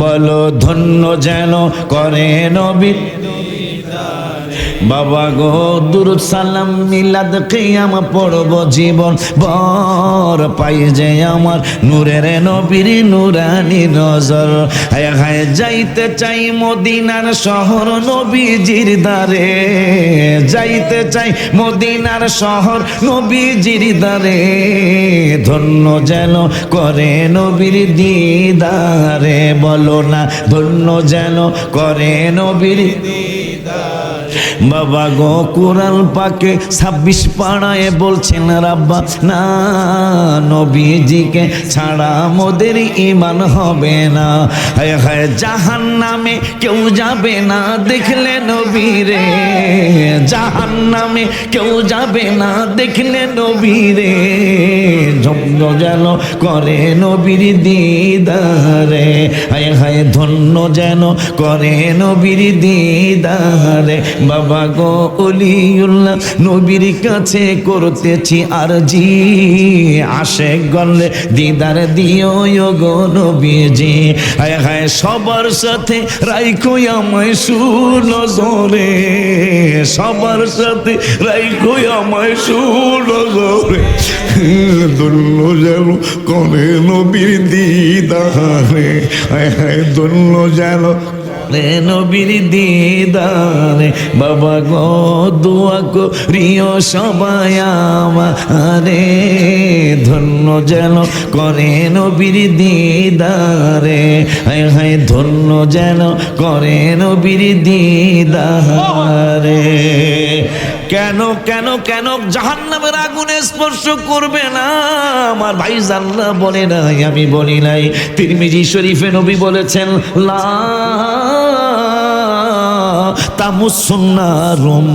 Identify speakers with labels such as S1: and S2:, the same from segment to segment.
S1: বলো ধন্য যেন করে নবী। বাবা গো, দুরুদ সালাম, মিলাদ কিয়াম, পড়ব জীবন। বর পাই যে আমার নূরের নবীর নূরানি নজর। হায় হায়, যাইতে চাই মদিনার শহর নবীজির দারে যাইতে চাই মদিনার শহর নবীজির দারে ধন্য যেন করে নবীর দিদারে। বলো না, ধন্য যেন করে নবীর বাবা গো, কোরআন পাকে ছাব্বিশ পাড়ায় বলছেন, রাব্বা, না, নবীজিকে ছাড়া মোদের ইমান হবে না। হায় হায় জাহান নামে কেউ যাবে না, দেখলে নবীরে জাহান নামে কেউ যাবে না, দেখলে নবীরে জন্য যেন করে নবীর দিদারে। হায় হায়, ধন্য যেন করে নবীর দিদারে। বাবা গো অলিউল্লাহ, নবীর কাছে করতেছি আর জি আসে গলে দিদার দিও গো নবীজি। হায় হায় সবার সাথে রাইখো আমায় সুনজরে। সবার সাথে রাইখো আমায় সুনজরে। ধন্য যেন করে নবীর দিদারে। হায় হায় ধন্য যেন নবীর দিদারে, বাবা গো, দোয়া করিও সবাই আমারে। ধন্য যেন করে নবীর দিদারে। হায় হায়, ধন্য যেন করে নবীর দিদারে। কেন কেন কেন জাহান্নামের আগুনে স্পর্শ করবে না? আমার ভাই জাল্লা বলে নাই, আমি বলি নাই। তিরমিজি শরীফে নবী বলেছেন, লা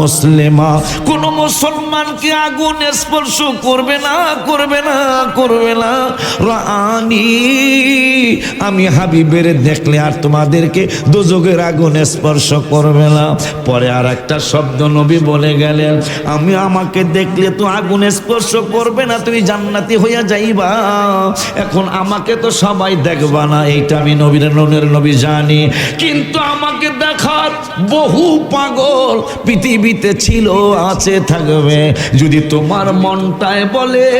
S1: মুসলিমা। কোন মুসলমানকে আগুন স্পর্শ করবে না করবে না করবে না? রানি আমি হাবিবের দেখলে আর তোমাদেরকে দুযোগের আগুন স্পর্শ করবে না। পরে আর একটা শব্দ নবী বলে গেলেন, আমি আমাকে দেখলে তো আগুন স্পর্শ করবে না, তুমি জান্নাতি হইয়া যাইবা। এখন আমাকে তো সবাই দেখবা না, এইটা আমি নবীর ননের নবী জানি। কিন্তু আমাকে দেখার বহু পাগল। পৃথিবীতে ছিল, আছে, থাকবে। যদি তোমার মনটায় বলে,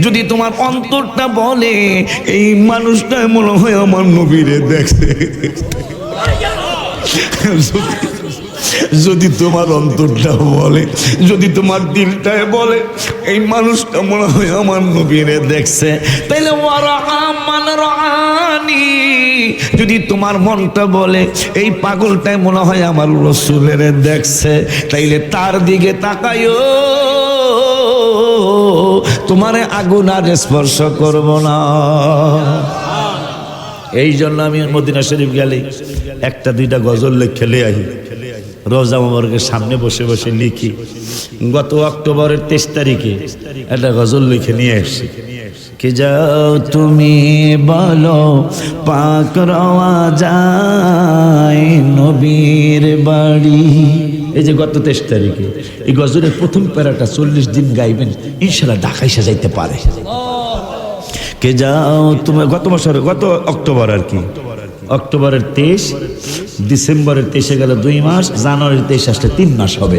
S1: যদি তোমার অন্তরটা বলে, এই মানুষটা মনে হয় আমার নবীরে দেখছে যদি- তোমার অন্তরটা বলে, যদি তোমার দিলটায় বলে, এই মানুষটা মনে হয় আমার নবীরে দেখছে। তাইলে ওরা আমান রানি যদি তোমার মনটা বলে, এই পাগলটাই মনে হয় আমার রসুলের দেখছে, তাইলে তার দিকে তাকায়ও তোমারে আগুন আর স্পর্শ করব না। এই জন্য আমি মদিনা শরীফ গেলে একটা দুইটা গজল লেখে লে আহি। রোজা মোবারকের সামনে বসে বসে লিখি। গত অক্টোবরের তেইশ তারিখে একটা গজল লিখে নিয়ে এসছি কি যাও তুমি, বলো, পাক যায় নবীর বাড়ি। এই যে গত তেইশ তারিখে এই গজরের প্রথম প্যারাটা চল্লিশ দিন গাইবেন, ইনশাল্লাহ ঢাকায় সাজাইতে পারে। কে যাও তুমি, গত বছর, গত অক্টোবর আর কি। অক্টোবরের তেইশ, ডিসেম্বরের তেইশে গেল দুই মাস, জানুয়ারির তেইশ আসলে তিন মাস হবে।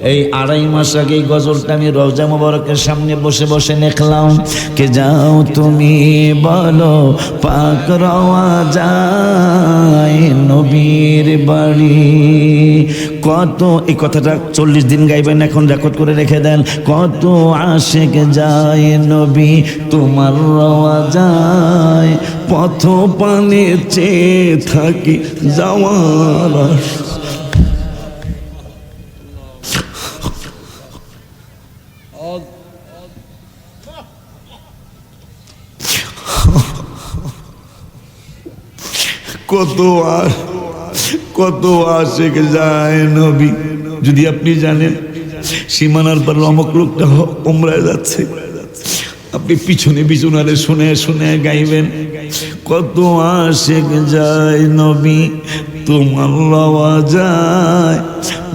S1: এই আড়াই মাস আগে গজলটা আমি রওজা মোবারকের সামনে বসে বসে দেখলাম। কে যাও তুমি বলো, পাক রওয়া যায় নবীর বাড়ি। কত, এই কথাটা চল্লিশ দিন গাইবেন, এখন রেকর্ড করে রেখে দেন। কত আশেক যায় নবী, তোমার রওয়া যায়। পথ পানে চেয়ে থাকি যাওয়ার কত আর, কত আশেক যায় নবী। যদি আপনি জানেন, সীমানার পর অমক লোকটা ওমরায় যাচ্ছে। আপনি পিছনে পিছনারে শুনে শুনে গাইবেন, কত আশেক যায় নবী। তোমার লওয়া যায়,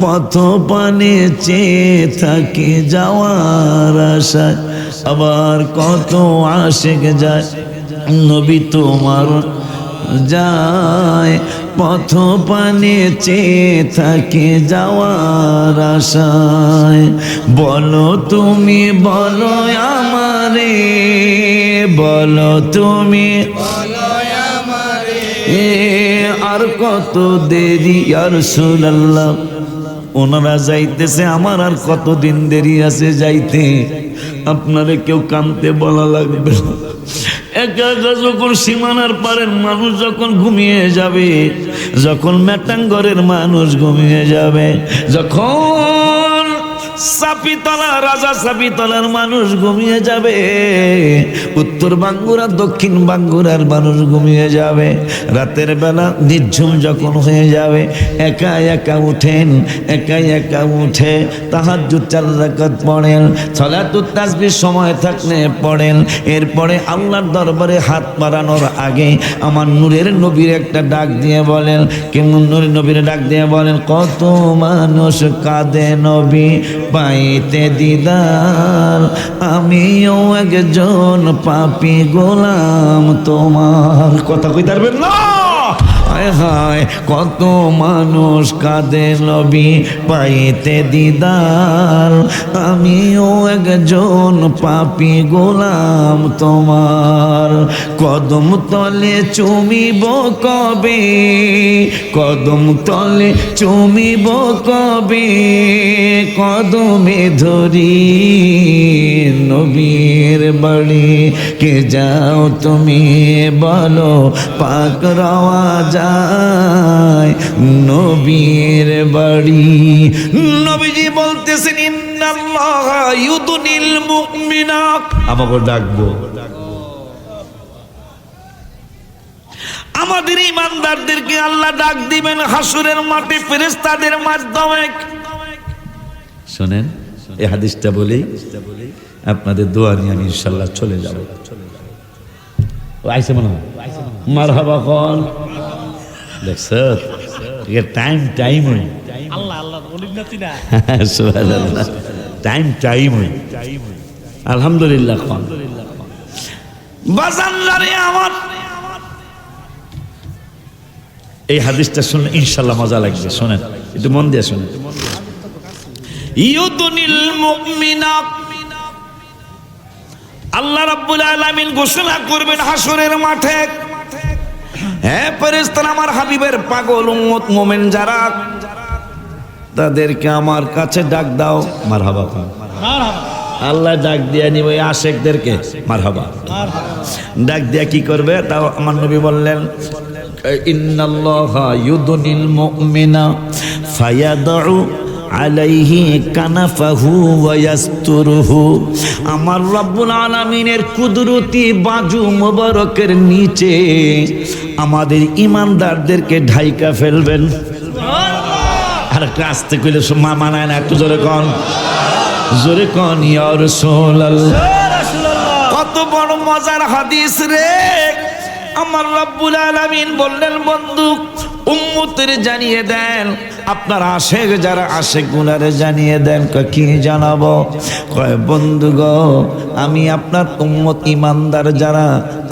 S1: পথ পানে চেয়ে থাকে যাওয়ার আশায়। আবার কত আশেক যায় নবী তোমার যায়। পথ পানে চেয়ে থাকে যাওয়ার আশায়। বলো তুমি, বলো আমারে, বলো তুমি, এ আর কত দেরি আর সুলাল্লাহ ওনারা যাইতেছে, আমার আর কতদিন দেরি আছে যাইতে। আপনারে কেউ কানতে বলা লাগবে না। একা একা যখন সীমানার পারের মানুষ যখন ঘুমিয়ে যাবে, যখন মেটাঙ্গরের মানুষ ঘুমিয়ে যাবে, যখন সাপিতলা, রাজা সাপিতলার মানুষ ঘুমিয়ে যাবে। উত্তর বাঙ্গুরা দক্ষিণ বাঙ্গুরার মানুষ ঘুমিয়ে যাবে। রাতের বেলা নির্ঝুম যখন হয়ে যাবে, একা একা উঠেন, একা একা উঠে তাহার চার রাকাত পড়েন, সলাতুত তাসবির সময় থাকলে পড়েন। এরপরে আল্লাহর দরবারে হাত বাড়ানোর আগে আমার নূরের নবীর একটা ডাক দিয়ে বলেন, কেমন নূরের নবীর ডাক দিয়ে বলেন, কত মানুষ কাঁদে নবী পাইতে দিদার আমিও একজন পাপি গোলাম তোমার কথা কই পারবেন না? হায় হায়, কত মানুষ কাঁদে নবী পাইতে দিদার। আমিও একজন পাপি গোলাম তোমার। কদম তলে চুমিব কবে? কদম তলে চুমিব কবে? কদমে ধরি নবীর বাড়ি। কে যাও তুমি বলো, পাক রওয়া যায় নবীর বাড়ি। নবীজি বলতেছেন, ইন্নাল্লাহ ইউদুনিল মুমিনা। আমাকে ডাকবো। আমাদের ইমানদারদেরকে আল্লাহ ডাক দিবেন হাসুরের মাঠে ফেরেস্তাদের মাধ্যমে। শোনেন, এই হাদিসটা বলি আপনাদের দোয়া নিয়ে আমি ইনশাল্লাহ চলে যাব। আইসে মনে হয়। মার হাবা দেখছ টাইম টাইম হই
S2: আল্লাহ আল্লাহ বলিস না। তুই না
S1: টাইম টাইম হই আলহামদুলিল্লাহ বাজানদারে আমার। এই হাদিসটা শুনলে ইনশাল্লাহ মজা লাগবে শোনেন একটু মন দিয়ে শোনেন। ইউদুনিল মুমিনা। আল্লাহ রাব্বুল আলামিন ঘোষণা করবেন হাসরের মাঠে। হ্যাঁ ফেরেশতারা, আমার হাবিবের পাগল উম্মত মোমেন যারা, তাদেরকে আমার কাছে ডাক দাও, মারহাবা খান আল্লাহ ডাক দিয়া নিব আশেকদেরকে, মারহাবা। ডাক দিয়া কি করবে? তাও আমার নবী বললেন, ইন্নাল্লাহা ইউদনিল মুমিনা ফায়াদউ আলাইহি কানাফাহু ওয়ায়াস্তুরুহু আমার রব্বুল আলামিনের কুদরতি বাজু মোবারকের নিচে আমাদের ইমানদারদেরকে ঢাইকা ফেলবেন। আর একটা কইলে মা মানায় না, একটু জোরে কন। জোরে কন ইয়ার কত বড় মজার হাদিস রে। আমার রব্বুল আলামিন বললেন বন্ধু উম্মতের জানিয়ে দেন। আপনার আশেক যারা আশেক গুলারে জানিয়ে দেন কি জানাব? কয়, বন্ধু গো, আমি আপনার উম্মত ইমানদার যারা,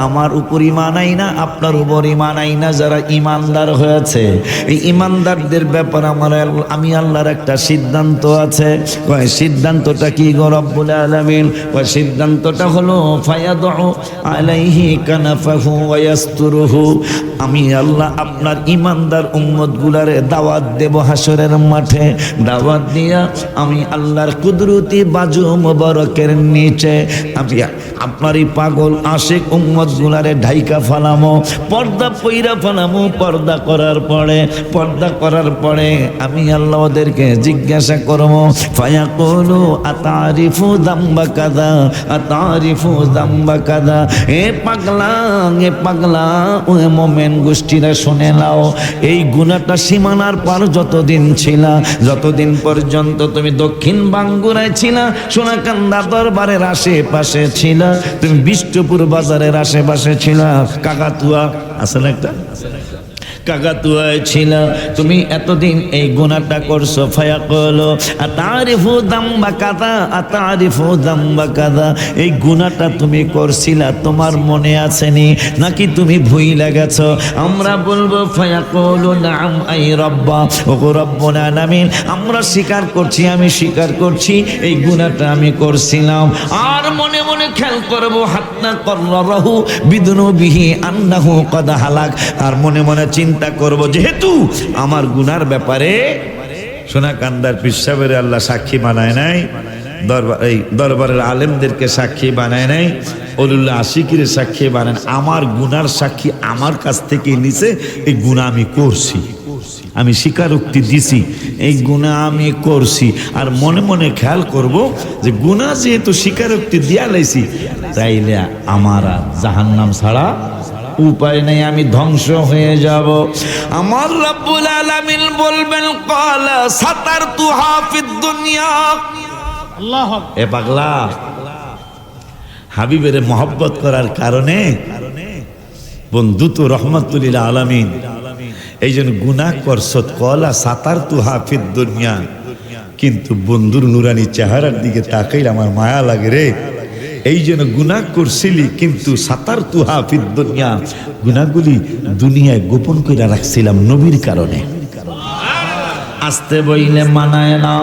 S1: আমার উপর ইমানাই না, আপনার উপর ইমানাই না, যারা ইমানদার হয়েছে। এই ইমানদারদের ব্যাপার আমার আমি আল্লাহর একটা সিদ্ধান্ত আছে। কয়, সিদ্ধান্তটা কি গো রব্বুল আলামিন? কয়, সিদ্ধান্তটা হলো আমি আল্লাহ আপনার ইমানদার উম্মত গুলারে দাওয়াত দেব হাসরের মাঠে। দাওয়াত দিয়া আমি আল্লাহর কুদরতি বাজু মোবারকের নিচে। আমি আপনার এই পাগল আশেক উম্মত গুলারে ঢাইকা ফালামো, পর্দা পইরা ফালামো পর্দা করার পরে, পর্দা করার পরে আমি আল্লাহ ওদেরকে জিজ্ঞাসা করব ফায়া করু আতারিফু দাম্বা কাদা, আতারিফু দাম্বা কাদা। এ পাগলা এ পাগলা ও মোমেন গোষ্ঠীরা শুনে নাও এই গুণাটা সীমানার পর যতদিন ছিল, যতদিন পর্যন্ত তুমি দক্ষিণ বাঙ্গুরায় ছিল, সোনাকান্দা দরবারের আশেপাশে ছিল, তুমি বিষ্ণুপুর বাজারের আশেপাশে ছিল, কাকাতুয়া আসলে একটা? কাকাতুয়ায় ছিল তুমি এতদিন এই গুণাটা করছ ফায়া কলো আতারিফু দাম্বা কাদা, আতারিফু দাম্বা কাদা। এই গুণাটা তুমি করছিলা, তোমার মনে আসেনি, নাকি তুমি ভুইলা গেছো? আমরা বলব ফায়া কলো নাম, আই রব্বা। ও রব্বনা নামিন আমরা স্বীকার করছি, আমি স্বীকার করছি, এই গুণাটা আমি করছিলাম। আর মনে মনে খেয়াল করব, হাতনা বিহি আন্নাহু কদা হালাক। আর মনে মনে চিন্তা করব, যেহেতু আমার গুনার ব্যাপারে সোনা কান্দার পিসাবের আল্লাহ সাক্ষী বানায় নাই, দরবার এই দরবারের আলেমদেরকে সাক্ষী বানায় নাই অলুল্লাহ আশিকির সাক্ষী বানান আমার গুনার সাক্ষী আমার কাছ থেকে নিছে, এই গুণা আমি করছি। আমি স্বীকারোক্তি দিছি এই গুণা আমি করছি। আর মনে মনে খেয়াল করব যে গুণা যেহেতু স্বীকারোক্তি দিয়া লাইছি তাইলে আমার আর জাহান্নাম ছাড়া উপায় নেই আমি ধ্বংস হয়ে যাব। আমার রব্বুল আলামিন বলবেন কলা সাতার তু হাফিদ দুনিয়া।
S2: আল্লাহ
S1: এ পাগলা হাবিবের মহব্বত করার কারণে বন্ধু তো রহমতুল্লিল আলামিন। এই জন্য গুনা করছত কলা সাঁতার তু হাফিদ দুনিয়া। কিন্তু বন্ধুর নুরানি চেহারার দিকে তাকাইল আমার মায়া লাগে রে। এই জন্য গুনাহ করছিলি, কিন্তু সাঁতার তু হাফিদ দুনিয়া। গুনাগুলি দুনিয়ায় গোপন করে রাখছিলাম নবীর কারণে। আসতে বইলে মানায় না